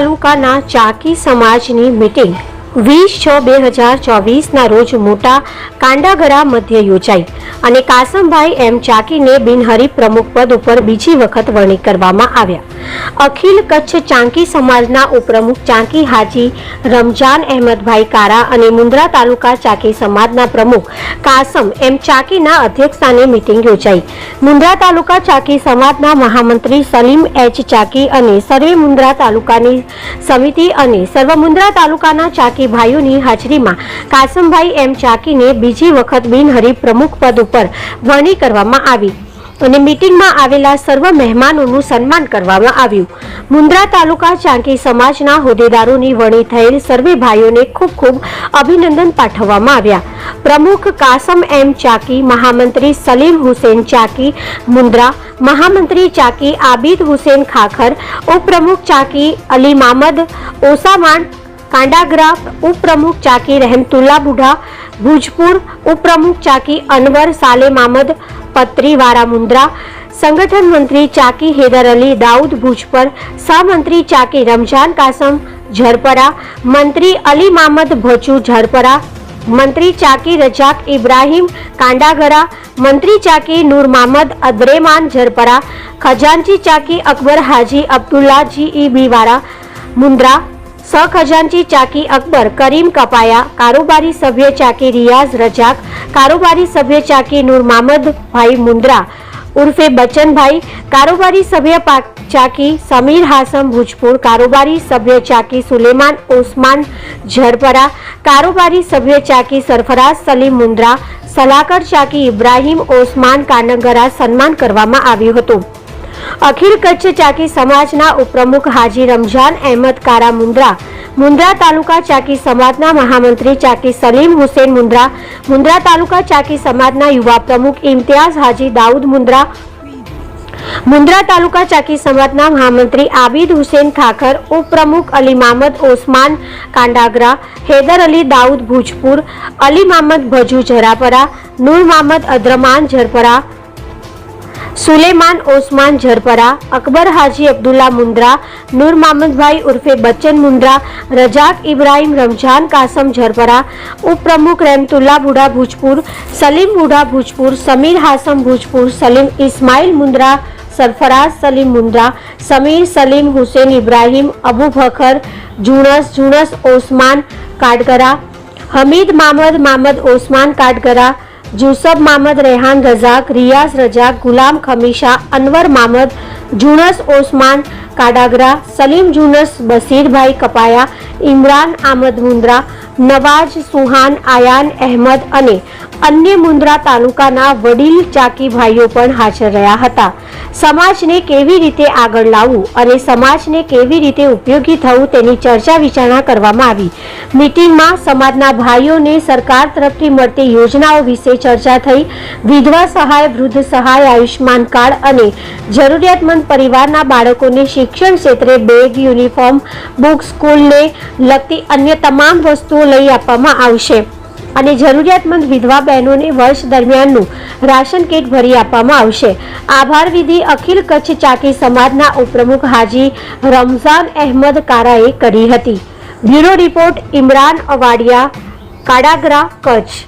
તાલુકાના ચાકી સમાજની મીટિંગ વીસ છ બે હજાર ચોવીસના રોજ મોટા કાંડાગરા મધ્ય યોજાઈ અને કાસમભાઈ એમ ચાકીને બિનહરીફ પ્રમુખ પદ ઉપર બીજી વખત વરણી કરવામાં આવ્યા. અખિલ કચ્છ ચાંકી સમાજના ઉપપ્રમુખ ચાંકી હાજી, રમજાન અહેમદભાઈ કારા અને મુન્દ્રા તાલુકા ચાકી સમાજના પ્રમુખ કાસમ એમ ચાકીના અધ્યક્ષસ્થાને મિટિંગ યોજાઈ. મુન્દ્રા તાલુકા ચાકી સમાજના મહામંત્રી સલીમ એચ ચાકી અને સર્વે મુન્દ્રા તાલુકાની સમિતિ અને સર્વ મુન્દ્રા તાલુકાના ચાકી ભાઈઓની હાજરીમાં કાસમભાઈ એમ ચાકીને બીજી વખત બિનહરીફ પ્રમુખ પદ ઉપર વરણી કરવામાં આવી અને મીટિંગમાં આવેલા સર્વ મહેમાનોનું સન્માન કરવામાં આવ્યું. મુન્દ્રા તાલુકા ચાંકી સમાજના હોદ્દેદારોની વણી થયેલ સર્વે ભાઈઓને ખૂબ ખૂબ અભિનંદન પાઠવવામાં આવ્યા. પ્રમુખ કાસમ એમ ચાકી, મહામંત્રી સલીમ હુસેન ચાકી, મુન્દ્રા મહામંત્રી ચાકી આબિદ હુસેન ખાખર, ઉપપ્રમુખ ચાકી અલી મામદ ઓસામાન કાંડાગરા ઉપપ્રમુખ ચાકી રહેમતુલ્લા બુઢા, ભુજપુર ઉપપ્રમુખ ચાકી અનવર, સાલે મામદ પત્રીવારા મુન્દ્રા સંગઠન મંત્રી ચાકી હેદર અલી, દાઉદ ભુજપર સહમંત્રી ચાકી રમઝાન કાસમ ઝરપરા, મંત્રી અલી મામદ ભચુ ઝરપરા, મંત્રી ચાકી રજાક ઇબ્રાહીમ કાંડાગરા, મંત્રી ચાકી નૂર મામદ અદ્રેમાન ઝરપરા, ખજાનચી ચાકી અકબર હાજી અબ્દુલ્લાજી ઈ બીવારા મુન્દ્રા સહખજાનચી ચાકી અકબર, કરીમ કપાયા, કારોબારી સભ્ય ચાકી રિયાઝ રજાક, કારોબારી સભ્ય ચાકી નૂર મામદભાઈ મુન્દ્રા ઉર્ફે બચ્ચનભાઈ, કારોબારી સભ્ય ચાકી સમીર હાસમ ભુજપુર, કારોબારી સભ્ય ચાકી સુલેમાન ઓસમાન ઝરપરા, કારોબારી સભ્ય ચાકી સરફરાઝ સલીમ મુન્દ્રા સલાકર ચાકી ઇબ્રાહીમ ઓસમાન કાનગરા સન્માન કરવામાં આવ્યું હતું. અખિલ કચ્છ ચાકી સમાજના ઉપપ્રમુખ હાજી રમઝાન અહેમદ કારા મુન્દ્રા મુન્દ્રા તાલુકા ચાકી સમાજના મહામંત્રી ચાકી સલીમ હુસેન મુન્દ્રા મુન્દ્રા તાલુકા ચાકી સમાજના યુવા પ્રમુખ ઇમ્તિયાઝ હાજી દાઉદ મુન્દ્રા મુન્દ્રા તાલુકા ચાકી સમાજના મહામંત્રી આબિદ હુસેન ખાખર, ઉપપ્રમુખ અલી મામદ ઓસમાન કાંડાગરા, હૈદર અલી દાઉદ ભુજપુર, અલી મામદ ભજુ જરાપરા, નૂર મામદ અદ્રમાન ઝરપરા સુલેમાન ઓસમાન ઝરપરા, અકબર હાજી અબ્દુલ્લા મુન્દ્રા નૂર મામદભાઈ ઉર્ફે બચ્ચન મુન્દ્રા રજાક ઇબ્રાહીમ રમઝાન, કાસમ ઝરપરા, ઉપપ્રમુખ રેમતુલ્લા બુઢા ભુજપુર, સલીમ બુઢા ભુજપુર, સમીર હાસમ ભુજપુર, સલીમ ઇસ્માઇલ મુન્દ્રા સરફરાઝ સલીમ મુન્દ્રા સમીર સલીમ હુસેન ઇબ્રાહીમ, અબુ બકર જુણસ જુણસ ઓસમાન કાટગરા, હમીદ મામદ મામદ ઓસમાન કાટગરા જુસબ મામદ, રેહાન રઝાક રિયાઝ રજાક, ગુલામ ખમીશા, અનવર મામદ, જુનસ ઓસમાન, કાડાગરા, સલીમ જુનસ, બસીરભાઈ કપાયા, ઇમરાન આમદ મુન્દ્રા નવાજ, સુહાન, આયાન, અહેમદ અને અન્ય મુન્દ્રા તાલુકાના વડીલ ચાકી ભાઈઓ પણ હાજર રહ્યા હતા. સમાજને કેવી રીતે આગળ લાવવું અને સમાજને કેવી રીતે ઉપયોગી થવું તેની ચર્ચા વિચારણા કરવામાં આવી. મીટિંગમાં સમાજના ભાઈઓને સરકાર તરફથી મળતી યોજનાઓ વિશે ચર્ચા થઈ. વિધવા સહાય, વૃદ્ધ સહાય, આયુષ્યમાન કાર્ડ અને જરૂરિયાતમંદ પરિવારના બાળકોને શિક્ષણ ક્ષેત્રે બેગ, યુનિફોર્મ બુક સ્કૂલને લગતી અન્ય તમામ વસ્તુઓ લઈ આપવામાં આવશે અને જરૂરિયાતમંદ વિધવા બહેનોને વર્ષ દરમિયાનનું રાશન કીટ ભરી આપવામાં આવશે. આભાર વિધિ અખિલ કચ્છ ચાકી સમાજના ઉપપ્રમુખ હાજી રમઝાન અહેમદ કારાએ કરી હતી. Bureau report, Imran Avadiya, Kadagara, Kutch.